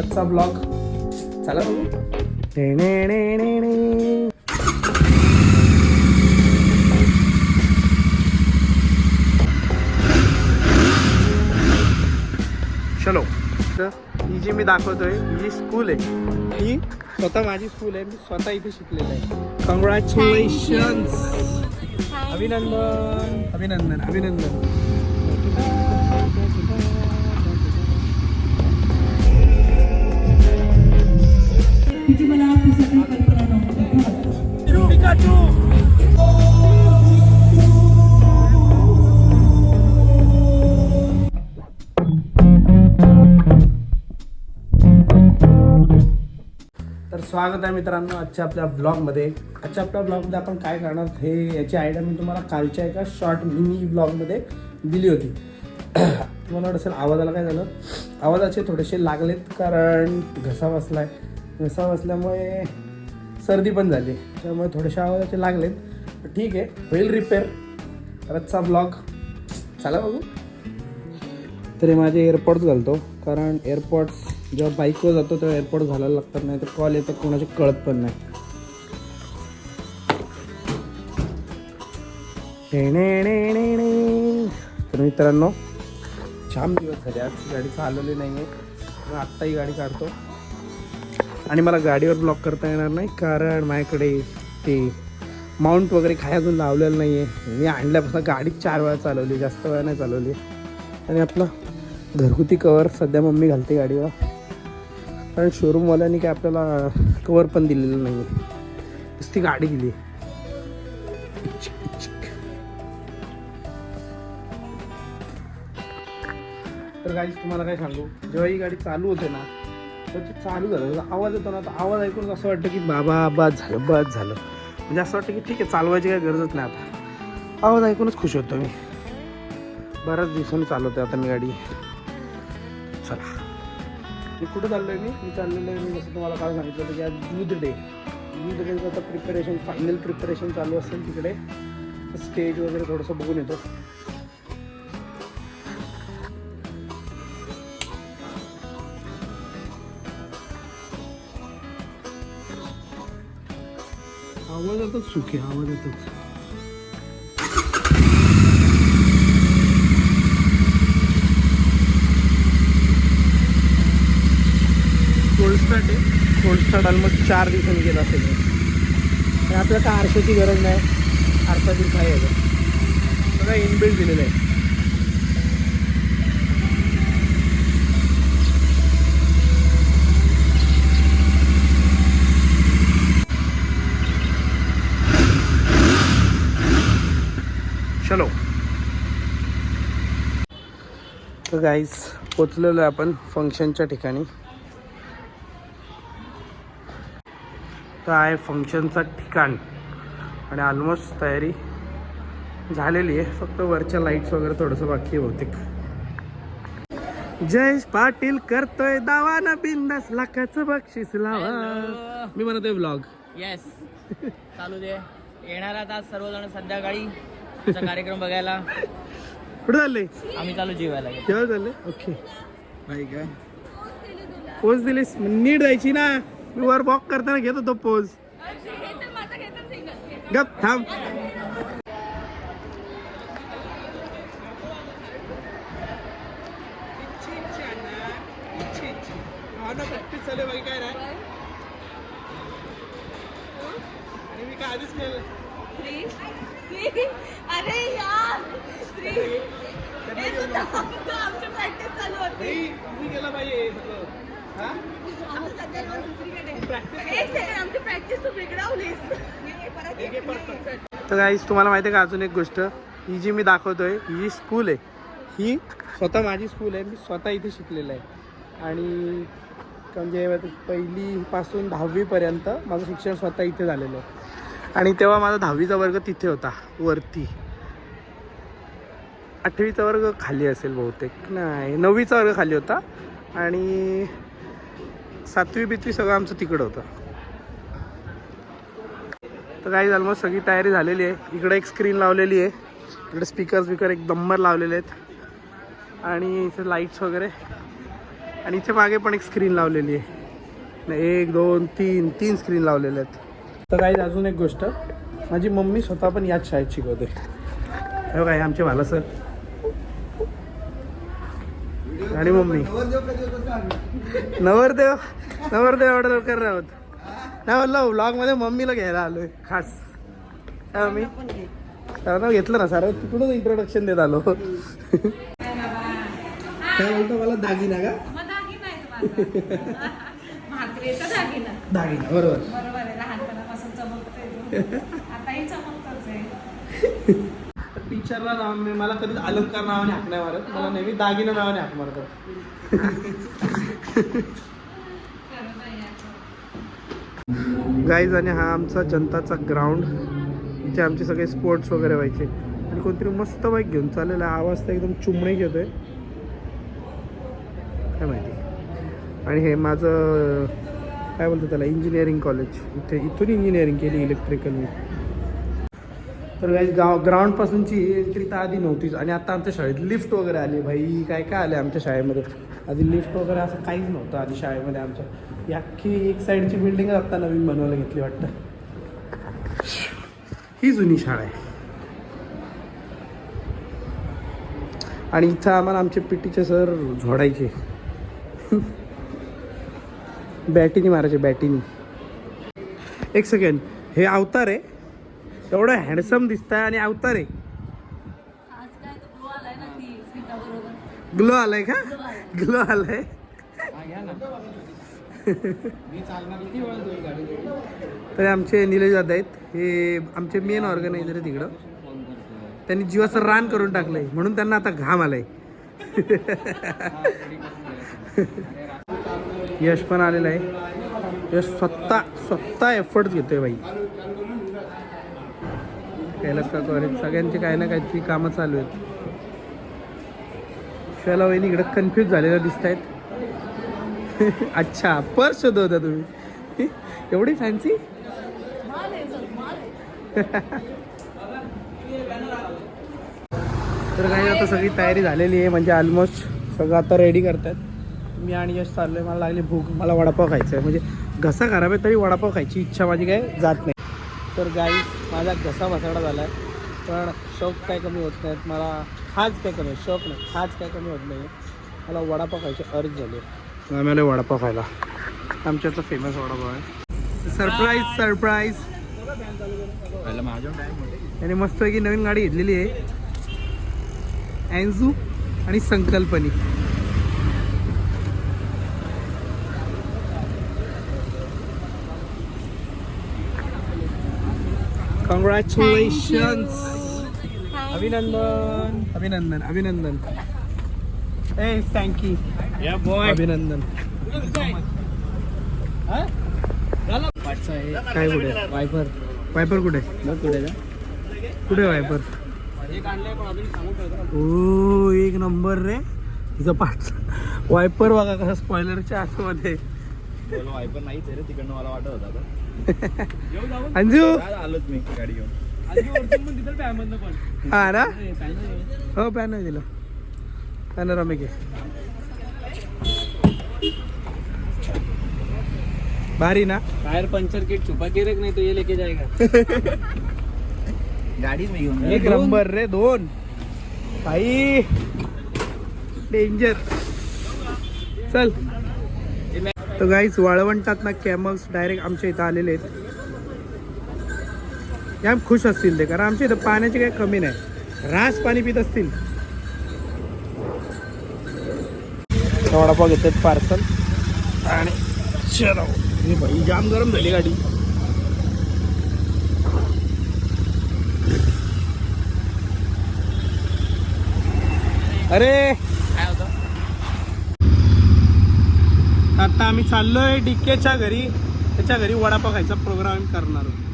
आजचा ब्लॉग. चला बघू. चलो. तर ही जी मी दाखवतोय ही जी स्कूल आहे. ही स्वतः माझी स्कूल आहे. मी स्वतः इथे शिकलेलं आहे. कॉंग्रॅच्युलेशन अभिनंदन. अभिनंदन अभिनंदन. स्वागत आहे मित्रांनो आजच्या आपल्या ब्लॉगमध्ये आजच्या आपल्या ब्लॉगमध्ये आपण काय करणार हे याची आयडिया मी तुम्हाला कालच्या एका शॉर्ट मिनी ब्लॉगमध्ये दिली होती. तुम्हाला वाटत असेल आवाजाला काय झालं? आवाजाचे थोडेसे लागलेत कारण घसा बसला आहे घसा बसल्यामुळे सर्दी पण झाली. त्यामुळे थोडेसे आवाजाचे लागलेत. ठीक आहे होईल रिपेअर आजचा ब्लॉग चला बघू. तरी माझे एअरपॉड्स घालतो कारण एअरपॉड्स जेव्हा बाईकवर जातो तेव्हा एअरपोर्ट घालायला लागतात नाही तर कॉल येतात कोणाचे कळत पण नाही. तर मित्रांनो छान दिवस झाले. आज गाडी चालवली नाही आहे आत्ता ही गाडी काढतो. आणि मला गाडीवर ब्लॉक करता येणार नाही कारण माझ्याकडे ते माउंट वगैरे काय अजून लावलेलं नाही आहे मी आणल्यापासून गाडी चार वेळा चालवली जास्त वेळा नाही चालवली. आणि आपलं घरगुती कवर सध्या मम्मी घालते गाडीवर. कारण शोरूमवाल्याने काय आपल्याला कवर पण दिलेलं नाही आहे नुसती गाडी दिली. तर गाडीच तुम्हाला काय सांगू? जेव्हा ही गाडी चालू होते ना तर ती चालू झालं आवाज येतो ना तर आवाज ऐकून असं वाटतं की बाबा बस झालं बस झालं. म्हणजे असं वाटतं की ठीक आहे चालवायची काही गरजच नाही आता. आवाज ऐकूनच खुश होतो मी. बऱ्याच दिवसांनी चालवते आता मी गाडी. चला. मी कुठं चाललोय मी? मी चाललेलो आहे मी जसं तुम्हाला काल सांगितलं होतं की आज यूथ डे यूथ डेचं आता प्रिपरेशन फायनल प्रिपरेशन चालू असेल तिकडे. स्टेज वगैरे थोडंसं बघून येतो. आवाज येतात सुखी आवाज येतात स्टार्ट आहे. कोल्ड स्टार्ट ऑलमोस्ट चार दिवसांनी गेला असेल. आणि आपल्याला काय आरशाची गरज नाही? आरशातील काय आहे? सगळं इनबिल्ड दिलेलं आहे. चलो. तर गाईज पोचलेलो आहे आपण फंक्शनच्या ठिकाणी. तर आहे फंक्शनचं ठिकाण. आणि ऑलमोस्ट तयारी झालेली आहे. फक्त वरच्या लाईट्स वगैरे थोडंसं बाकी बहुतेक. जयेश पाटील करतोय दावा ना बिंदास लाखाचं बक्षीस लावा. मी म्हणतोय ब्लॉग येस चालू दे. येणार आज सर्वजण संध्याकाळी कार्यक्रम बघायला. कुठे चालले? आम्ही चालू जेवायला केव्हा चालले? ओके काय पोज दिलीस. नीट जायची ना. मी वर वॉक करताना घेतो तो पोज गप थांब प्रॅक्टिस चालू काय मी काय आधीच अरे यार आमची प्रॅक्टिस चालू होती मी केलं पाहिजे तर गाईज तुम्हाला माहिती आहे का अजून एक गोष्ट? ही जी मी दाखवतोय ही जी स्कूल आहे. ही स्वतः माझी स्कूल आहे. मी स्वतः इथे शिकलेलं आहे. आणि म्हणजे पहिलीपासून दहावीपर्यंत माझं शिक्षण स्वतः इथे झालेलं आहे. आणि तेव्हा माझा दहावीचा वर्ग तिथे होता वरती. आठवीचा वर्ग खाली असेल बहुतेक. नाही नववीचा वर्ग खाली होता. आणि सातवी बितवी सगळं आमचं तिकडं होतं. तर काही ऑलमोस्ट सगळी तयारी झालेली आहे. इकडं एक स्क्रीन लावलेली आहे. इकडे स्पीकर स्पीकर एक दंबर लावलेले आहेत. आणि इथे लाईट्स वगैरे. आणि इथे मागे पण एक स्क्रीन लावलेली आहे. नाही, एक दोन तीन तीन स्क्रीन लावलेले आहेत. तर काही अजून एक गोष्ट. माझी मम्मी स्वतः पण याच शाळेत शिकवते. हो काय आमचे भाला सर आणि मम्मी. नवरदेव नवरदेव एवढं लवकर राहत. नाही म्हणलं व्लॉगमध्ये मम्मीला घ्यायला आलोय. खास. काय मम्मी घेतलं ना सर. तिकडून इंट्रोडक्शन देत आलो. काय बोलतो मला? दागिना का? दागिना बरोबर. टीचरला नाव मी मला कधीच अलंकार नावाने हाक नाही मारत. मला नेहमी दागिना नावाने हाक मारतात गाईज आणि हा आमचा जनताचा ग्राउंड इथे आमचे सगळे स्पोर्ट्स वगैरे व्हायचे. आणि कोणतरी मस्त बाईक घेऊन चाललेला आवाज तर एकदम चुमणे घेतोय. काय माहिती. आणि हे माझं काय बोलतो त्याला? इंजिनिअरिंग कॉलेज इथे इथून इंजिनिअरिंग केली इलेक्ट्रिकल मी तर काही गाव ग्राउंडपासूनची एंट्री तर आधी नव्हतीच. आणि आता आमच्या शाळेत लिफ्ट वगैरे आली भाई. काय काय आले आमच्या शाळेमध्ये? आधी लिफ्ट वगैरे असं काहीच नव्हतं आधी शाळेमध्ये आमच्या. ही अख्खी एक साईडची बिल्डिंग आत्ता नवीन बनवायला घेतली वाटतं. ही जुनी शाळा आहे. आणि इथं आम्हाला आमचे पी टीचे सर झोडायचे. बॅटीनी मारायचे बॅटीनी एक सेकंड हे अवतार आहे. एवढं हँडसम दिसत आहे आणि अवतार आहे. ग्लो आलाय का? ग्लो आलाय. तर आमचे निलेश दादा आहेत. हे आमचे मेन ऑर्गनायझर आहे तिकडं त्यांनी जीवाचं रान करून टाकलंय. म्हणून त्यांना आता घाम आलाय. यश पण आलेलं आहे. यश स्वतः स्वतः एफर्ट घेतोय बाई. कैलास काकू अरे सगळ्यांचे काही ना काहीतरी कामं चालू आहेत. शिवाला वहिनी इकडं कन्फ्यूज झालेल्या दिसत आहेत अच्छा पर्स शोधवता होता तुम्ही. एवढी फॅन्सी तर काही आता सगळी तयारी झालेली आहे म्हणजे ऑलमोस्ट सगळं आता रेडी करतात. मी आणि यश चाललो आहे मला लागली भूक मला वडापाव खायचा आहे म्हणजे घसा खराब आहे तरी वडापाव खायची इच्छा माझी काय जात नाही. तर गाई माझा घसा बसाडा झाला आहे पण शौक काय कमी होत नाहीत. मला खाज काय कमी आहे शौक नाही. खाज काय कमी होत नाही. मला वडापाव खायची अर्ज झाली. आम्हाला वडापाव खायला. आमच्याचा फेमस वडापाव आहे. सरप्राईज सरप्राईज आणि मस्तपैकी नवीन गाडी घेतलेली आहे. अँझू आणि संकल्पनी. कॉंग्रॅच्युलेशन्स अभिनंदन अभिनंदन अभिनंदन ए थँक्यू अभिनंदन काय कुठे वायपर वायपर कुठे कुठे कुठे वायपर ओ एक नंबर रे तिचा पाठ वायपर बघा कसा स्पॉयलरच्या आतमध्ये वायपर नाहीच आहे रे तिकडनं मला वाटत होता आता. अंजू? काय आलोच मी गाडी घेऊन. हा ना? हो पॅन आहे दिलं पॅनोरामिक आहे. भारी ना? टायर पंचर किट छुपा के रख नहीं तो ये लेके जाएगा मी घेऊन. एक नंबर रे दोन. भाई डेंजर चल. तर गाईच वाळवंटात ना कॅमल्स डायरेक्ट आमच्या इथं आलेले आहेत. या खुश असतील ते कारण आमच्या इथं पाण्याची काही कमी नाही. रास पाणी पित असतील. वडापाव घेतात पार्सल आणि हे भाई जाम गरम झाली गाडी. अरे काय होतं आता आम्ही चाललोय डीकेच्या घरी. त्याच्या घरी वडापाव खायचा प्रोग्राम करणार आहोत.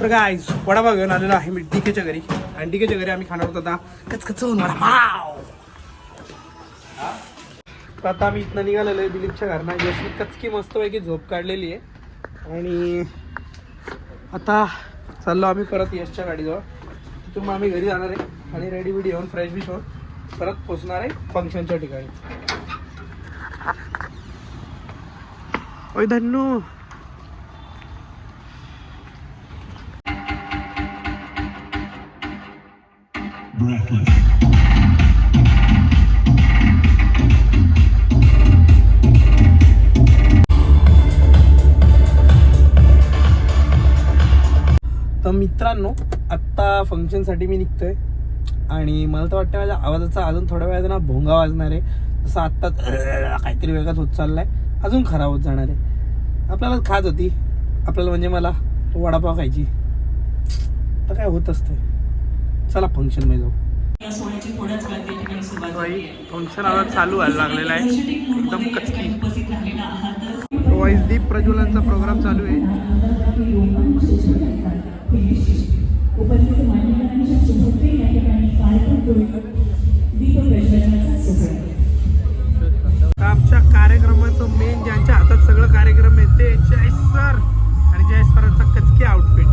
तर गाईज वडापाव घेऊन आलेलो आहे मी डीकेच्या घरी. आणि डीकेच्या घरी आम्ही खाणार होतो आता कचकचून वडापाव. तर आता आम्ही इथनं निघालेलो आहे दिलीपच्या घरनं. यशनी कचकी मस्तपैकी झोप काढलेली आहे. आणि आता चाललो आम्ही परत यशच्या गाडीजवळ. तिथून मग आम्ही घरी जाणार आहे आणि रेडी बिडी होऊन फ्रेश बिश होऊन परत पोचणार आहे फंक्शनच्या ठिकाणी. ओय धन्नू. मित्रांनो आत्ता फंक्शनसाठी मी निघतोय. आणि मला तर वाटतं माझ्या आवाजाचा अजून थोड्या वेळात ना भोंगा वाजणार आहे. तसं आत्ता काहीतरी वेगळाच होत चाललाय. अजून खराब होत जाणार आहे. आपल्याला खात होती. आपल्याला म्हणजे मला वडापाव खायची. तर काय होत असतं चला फंक्शनमध्ये जाऊ. फंक्शन आता चालू व्हायला लागलेला आहे. एकदम कचकी. ठिकाणी उपस्थित राहिलेला आहात. वाईस दीप प्रज्वलनचा प्रोग्राम चालू आहे. कार्यक्रमाचं मेन ज्यांच्या हातात सगळं कार्यक्रम येते जय सर आणि जय सरांचा कचकी आउटफिट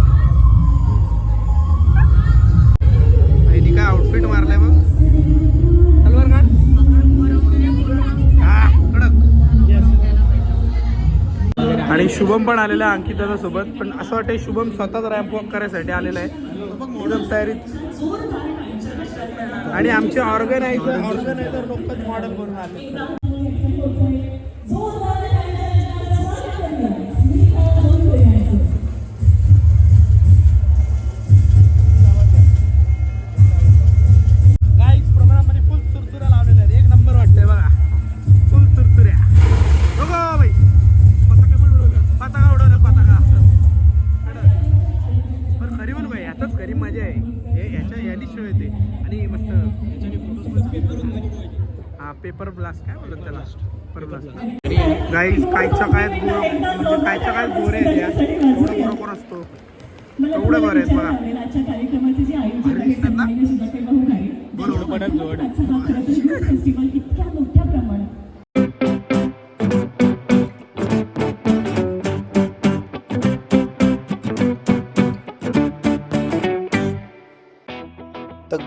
काय आउटफिट मारलाय मग तलवार काढ हा कडक. आणि शुभम पण आलेला आहे अंकित सोबत पण असं वाटतं शुभम स्वतःच रॅम्प वॉक करायसाठी आलेला आहे. एकदम तयारीत. आणि आमचे ऑर्गनायझर ऑर्गनायझर लोकच मॉडेल करून आले काय बोलतात त्याला? गाईज कायच्या काय गोर म्हणजे कायच्या काय गोरे कोण असतो एवढं बरं आहेत बघा आजच्या कार्यक्रमाचे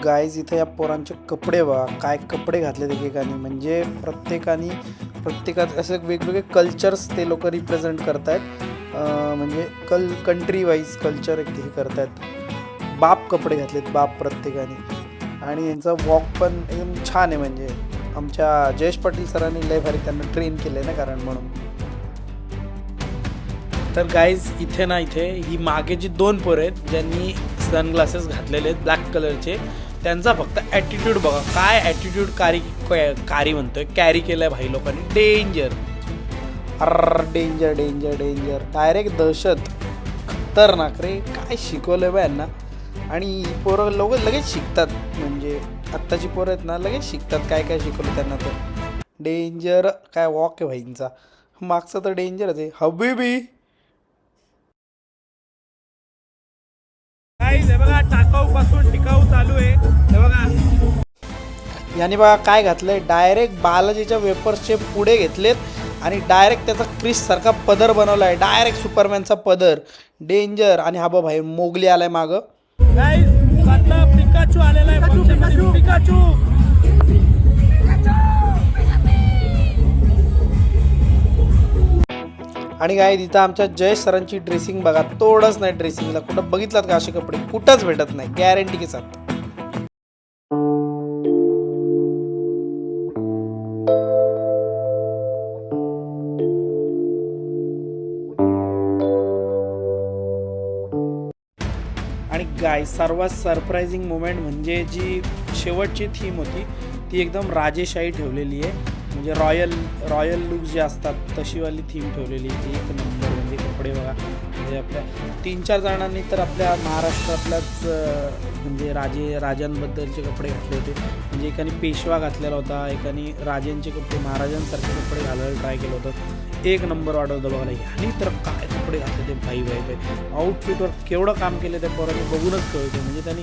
गायज इथे या पोरांचे कपडे बघा काय कपडे घातलेत एकेकाने. म्हणजे प्रत्येकाने प्रत्येकात असे वेगवेगळे कल्चर्स ते लोक रिप्रेझेंट करत आहेत म्हणजे कल कंट्री वाईज कल्चर एक हे आहेत बाप कपडे घातलेत बाप प्रत्येकाने. आणि यांचा वॉक पण एकदम छान आहे म्हणजे. आमच्या जयेश पाटील सरांनी लय भारी त्यांना ट्रेन केलं ना कारण म्हणून. तर गाईज इथे ना इथे ही मागे जी दोन पोरं आहेत ज्यांनी सनग्लासेस घातलेले आहेत ब्लॅक कलरचे त्यांचा फक्त ॲटिट्यूड बघा. काय ॲटिट्यूड कारी कारी म्हणतोय? कॅरी केलं आहे भाई लोकांनी. डेंजर अर डेंजर डेंजर डेंजर डायरेक्ट दहशत. खतरनाक रे. काय शिकवलं बा यांना? आणि पोरं लोक लगेच शिकतात. म्हणजे आत्ताची पोरं आहेत ना लगेच शिकतात काय काय शिकवलं त्यांना तर. डेंजर काय वॉक आहे भाईंचा. मागचा तर डेंजरच आहे. हबीबी! हे बघा टाकाऊ पासून टिकाऊ चालू आहे. हे बघा. याने बघा काय घातलंय? डायरेक्ट बालाजीच्या वेपर्सचे पुढे घेतलेत आणि डायरेक्ट त्याचा क्रिस सारखा पदर बनवलाय. डायरेक्ट सुपरमॅनचा पदर. डेंजर आणि हा बा भाई मोगली आलाय माग. पिकाचू आलेला आहे. पिकाचू आणि काय तिथं आमच्या जयेश सरांची ड्रेसिंग बघा तोडच नाही ड्रेसिंगला कुठं बघितलात का असे कपडे? कुठंच भेटत नाही. गॅरंटी के साथ. आणि गाय सर्वात सरप्रायझिंग मुमेंट म्हणजे जी शेवटची थीम होती ती एकदम राजेशाही ठेवलेली आहे. म्हणजे रॉयल रॉयल लुक जे असतात तशीवाली थीम ठेवलेली एक नंबर म्हणजे कपडे बघा. म्हणजे आपल्या तीन चार जणांनी तर आपल्या महाराष्ट्रातल्याच म्हणजे राजे राजांबद्दलचे कपडे घातले होते. म्हणजे एकाने पेशवा घातलेला होता एकाने राजांचे कपडे महाराजांसारखे कपडे घालायला ट्राय केलं होतं. एक नंबर वाटत होतं बघायला ह्यानी तर काय कपडे घातले ते भाई भाई भाई आउटफिटवर केवढं काम केलं त्या पोरांनी बघूनच कळते म्हणजे त्यांनी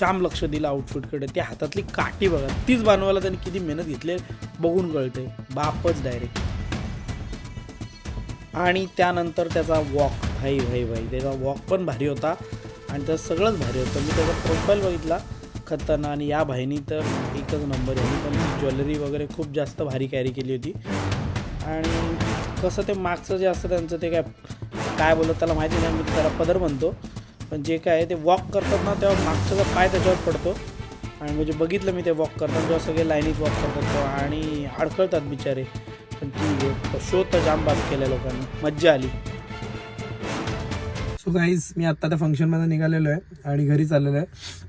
जाम लक्ष दिलं आउटफिटकडे त्या हातातली काठी बघा. तीच बनवायला त्यांनी किती मेहनत घेतली बघून कळते बापच डायरेक्ट आणि त्यानंतर त्याचा वॉक भाई भाई भाई. त्याचा वॉक पण भारी होता. आणि त्याचं सगळंच भारी होतं. मी त्याचा प्रोफाईल बघितला खतरना आणि या भाईनी तर एकच नंबर आहे. पण ज्वेलरी वगैरे खूप जास्त भारी कॅरी केली होती. आणि कसं ते मागचं जे असतं त्यांचं ते काय काय बोलत त्याला माहिती नाही. मी त्याला पदर म्हणतो. पण जे काय आहे ते वॉक करतात ना तेव्हा मागचा पाय त्याच्यावर पडतो. आणि म्हणजे बघितलं मी ते वॉक करताना जेव्हा सगळे लाईनीत वॉक करतात तेव्हा आणि अडखळतात बिचारे. पण ठीक आहे शो तर जाम बात केल्या लोकांनी. मज्जा आली. सो गाईज मी आत्ता त्या फंक्शनमध्ये निघालेलो आहे आणि घरी चाललेलो आहे.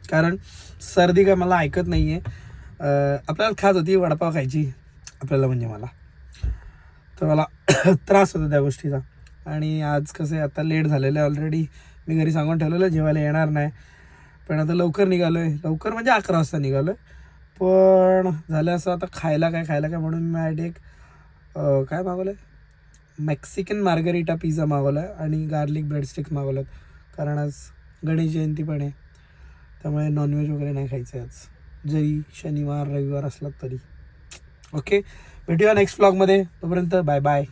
कारण सर्दी काय मला ऐकत नाही आहे आपल्याला खात होती वडापाव खायची. आपल्याला म्हणजे मला. तर मला त्रास होतो त्या गोष्टीचा. आणि आज कसं आहे आता लेट झालेलं आहे ऑलरेडी मी घरी सांगून ठेवलेलं आहे, जेवायला येणार नाही. पण आता लवकर निघालो आहे लवकर म्हणजे अकरा वाजता निघालो आहे पण झालं असं आता खायला काय खायला काय म्हणून मी आज एक काय मागवलं आहे मेक्सिकन मार्गरिटा पिझ्झा मागवला आहे आणि गार्लिक ब्रेड स्टिक्स मागवलं कारण आज गणेश जयंती पण आहे. त्यामुळे नॉनव्हेज वगैरे नाही खायचं आहे आज. जरी शनिवार रविवार असला तरी. ओके? भेटूया नेक्स्ट ब्लॉगमध्ये तोपर्यंत बाय बाय